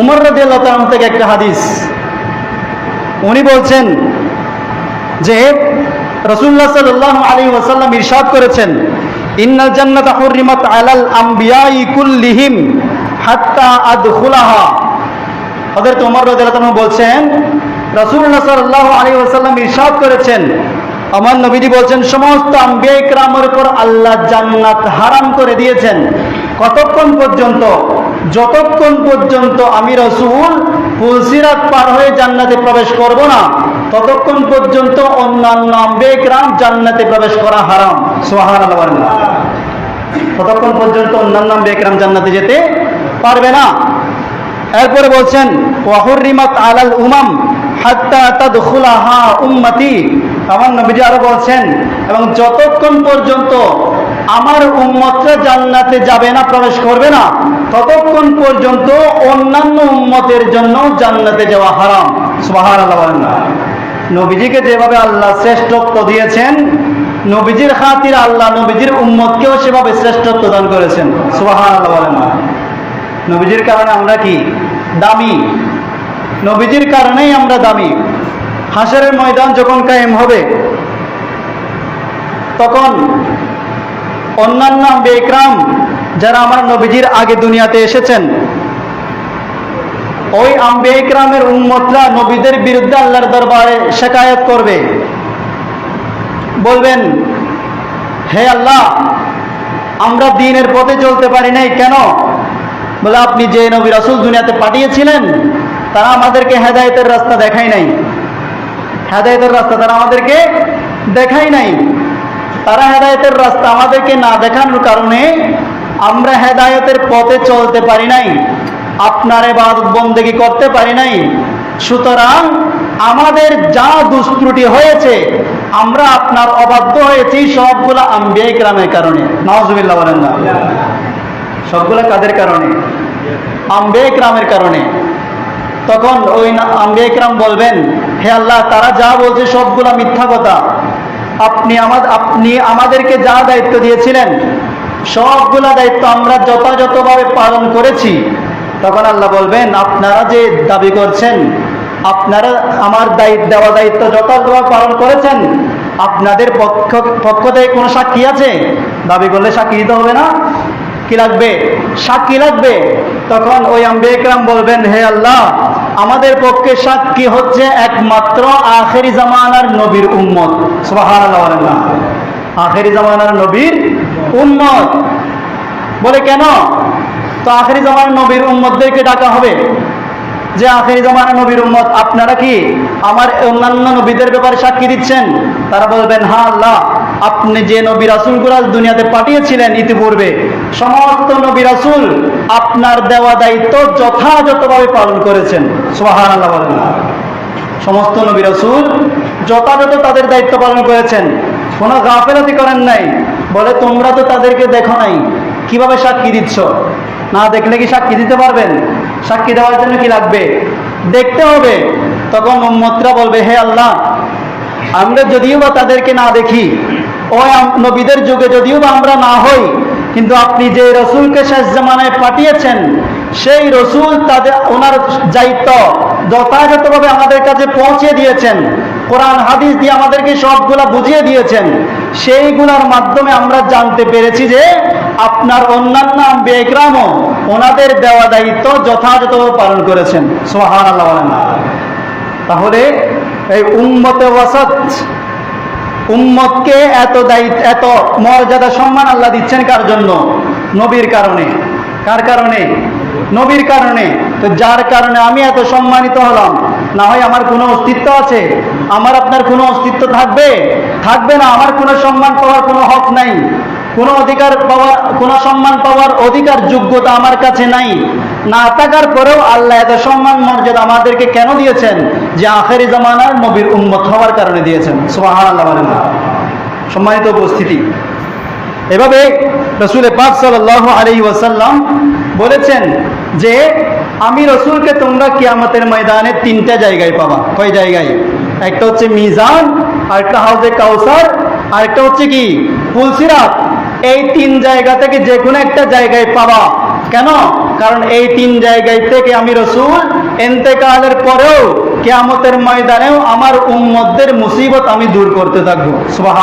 উমর রদি আল্লাহ থেকে একটা হাদিস। উনি বলছেন যে রসুল্লাহ সাল্লাহ আলী ওয়াসাল্লাম ইরশাদ করেছেন, ইন্নাল জান্নাত হুররিমাত আলাল আমবিয়াই কুল্লিহিম হাত্তা আদখুলাহা। হযরত ওমর রাদিয়াল্লাহু বলছেন, রাসূলুল্লাহ সাল্লাল্লাহু আলাইহি ওয়াসাল্লাম ইরশাদ করেছেন। আমার নবীজি বলছেন, সমস্ত আম্বিয়া ইকরামের উপর আল্লাহ জান্নাত হারাম করে দিয়েছেন। কতক্ষণ পর্যন্ত যতক্ষণ পর্যন্ত আমি রসুল ফুলসিরাত পার হয়ে জান্নাতে প্রবেশ করব না, ততক্ষণ পর্যন্ত অন্যান্য আম্বিয়া ইকরাম জান্নাতে প্রবেশ করা হারাম। বলেন ততক্ষণ পর্যন্ত অন্যান্য আম্বিয়া ইকরাম জান্নাতে যেতে পারবে না। এরপরে বলছেন ওয়াহুরিমাত আলাল উমাম হাত্তা তাদখুলাহা উম্মতি। আমার নবীজি আরও বলছেন, এবং যতক্ষণ পর্যন্ত আমার উম্মতরা জান্নাতে যাবে না, প্রবেশ করবে না। ততক্ষণ পর্যন্ত অন্যান্য উম্মতের জন্য জান্নাতে যাওয়া হারাম। না। নবীজিকে যেভাবে আল্লাহ শ্রেষ্ঠত্ব দিয়েছেন, নবীজির খাতির আল্লাহ নবীজির উম্মতকেও সেভাবে শ্রেষ্ঠত্ব দান করেছেন। সুবহানাল্লাহ বলেন না। নবীজির কারণে আমরা কি? দামি। নবীজির কারণেই আমরা দামি। হাসরের ময়দান যখন কায়েম হবে, তখন অন্যান্য বেকরাম যারা আমার নবীজির আগে দুনিয়াতে এসেছেন, ওই আম্বে ইকরামের উম্মতরা নবীদের বিরুদ্ধে আল্লাহর দরবারে শেকায়ত করবে। বলবেন, হে আল্লাহ, আমরা দিনের পথে চলতে পারি নাই কেন? বলে, আপনি যে নবী রাসূল দুনিয়াতে পাঠিয়েছিলেন, তারা আমাদেরকে হেদায়তের রাস্তা দেখাই নাই। হেদায়েতের রাস্তা তারা আমাদেরকে দেখাই নাই। তারা হেদায়তের রাস্তা আমাদেরকে না দেখানোর কারণে আমরা হেদায়তের পথে চলতে পারি নাই, আপনার এবার বন্দেগি করতে পারি নাই। সুতরাং আমাদের যা দুষ্ত্রুটি হয়েছে, আমরা আপনার অবাধ্য হয়েছি সবগুলো আম্বিয়া গ্রামের কারণে। নওয়াজুবিল্লাহ বলেন না। সবগুলো কাদের কারণে? আম্বে গ্রামের কারণে। তখন ওই আম্বে গ্রাম বলবেন, হে আল্লাহ, তারা যা বলছে সবগুলা মিথ্যা কথা। আপনি আমাদের আপনি আমাদেরকে যা দায়িত্ব দিয়েছিলেন, সবগুলা দায়িত্ব আমরা যথাযথভাবে পালন করেছি। তখন আল্লাহ বলবেন, আপনারা যে দাবি করছেন, আপনারা আমার দায়িত্ব, দেওয়া দায়িত্ব যথাযথভাবে পালন করেছেন, আপনাদের পক্ষ পক্ষ থেকে কোনো সাক্ষী আছে? দাবি করলে সাক্ষী দিতে হবে না? কি লাগবে? সাক্ষী লাগবে? তখন ওই আম্বেকরাম বলবেন, হে আল্লাহ আমাদের পক্ষে সাক্ষী হচ্ছে একমাত্র আখেরি জামানার নবীর উম্মত। আখেরি জামানার নবীর উম্মত। বলে কেন? তো আখেরি জামানার নবীর উম্মতদেরকে ডাকা হবে। যে আখেরি জামানা নবীর উম্মত আপনারা কি আমার অন্যান্য নবীদের ব্যাপারে সাক্ষী দিচ্ছেন? তারা বলবেন, হা আল্লাহ, আপনি যে নবী রাসুলগুলা দুনিয়াতে পাঠিয়েছিলেন ইতিপূর্বে, সমস্ত নবী রাসুল আপনার দেওয়া দায়িত্ব যথাযথভাবে পালন করেছেন। সোহান আল্লাহ সমস্ত নবী রাসুল যথাযথ তাদের দায়িত্ব পালন করেছেন। কোনো গাফেলাতি করেন নাই। বলে, তোমরা তো তাদেরকে দেখো নাই। কীভাবে সাক্ষী দিচ্ছ? না দেখলে কি সাক্ষী দিতে পারবেন? সাক্ষী দেওয়ার জন্য কি লাগবে? দেখতে হবে। তখন উম্মতরা বলবে, হে আল্লাহ, আমরা যদিও বা তাদেরকে না দেখি আম- নবীদের যুগে যদিও বা আমরা না হই কিন্তু আপনি যে রসুলকে শেষ জামানায় পাঠিয়েছেন, সেই রসুল তাদের, ওনার দায়িত্ব যথাযথভাবে আমাদের কাছে পৌঁছে দিয়েছেন। কোরআন, হাদিস দিয়ে আমাদেরকে সবগুলা বুঝিয়ে দিয়েছেন। সেইগুলার মাধ্যমে আমরা জানতে পেরেছি যে আপনার অন্যান্য বেগ্রামও ওনাদের দেওয়া দায়িত্ব যথাযথভাবে পালন করেছেন। সোহান আল্লাহ তাহলে এই উম্মতে ওয়াসত উম্মতকে এত দায়িত্ব, এত মর্যাদা, সম্মান আল্লাহ দিচ্ছেন কার জন্য? নবীর কারণে। কার কারণে? নবীর কারণে। তো যার কারণে আমি এত সম্মানিত হলাম। না হয় আমার কোনো অস্তিত্ব আছে? আমার আপনার কোনো অস্তিত্ব থাকবে? থাকবে না। আমার কোনো সম্মান পাওয়ার কোনো হক নাই। কোনো অধিকার পাওয়ার কোনো সম্মান পাওয়ার অধিকার যোগ্যতা আমার কাছে নাই। না থাকার পরেও আল্লাহ এত সম্মান, মর্যাদা আমাদেরকে কেন দিয়েছেন? যে আখেরি জামানার নবীর উম্মত হওয়ার কারণে দিয়েছেন। সুবাহান আল্লাহ সম্মানিত উপস্থিতি। এভাবে রসুল পাক সাল্লাহ আলী ওয়াসাল্লাম বলেছেন যে, আমি রসুলকে তোমরা কিয়ামতের ময়দানে তিনটা জায়গায় পাবা। কয় জায়গায়? একটা হচ্ছে মিজান, আরেকটা হাউজে কাউসার, আরেকটা হচ্ছে কি? ফুলসিরাত। এই তিন জায়গা থেকে যে কোনো একটা জায়গায় পাওয়া। কেন? কারণ এই তিন জায়গায় থেকে আমি রসুল এতেকালের পরেও, কেয়ামতের ময়দানেও আমার উম্মদের মুসিবত আমি দূর করতে থাকব। সুবাহ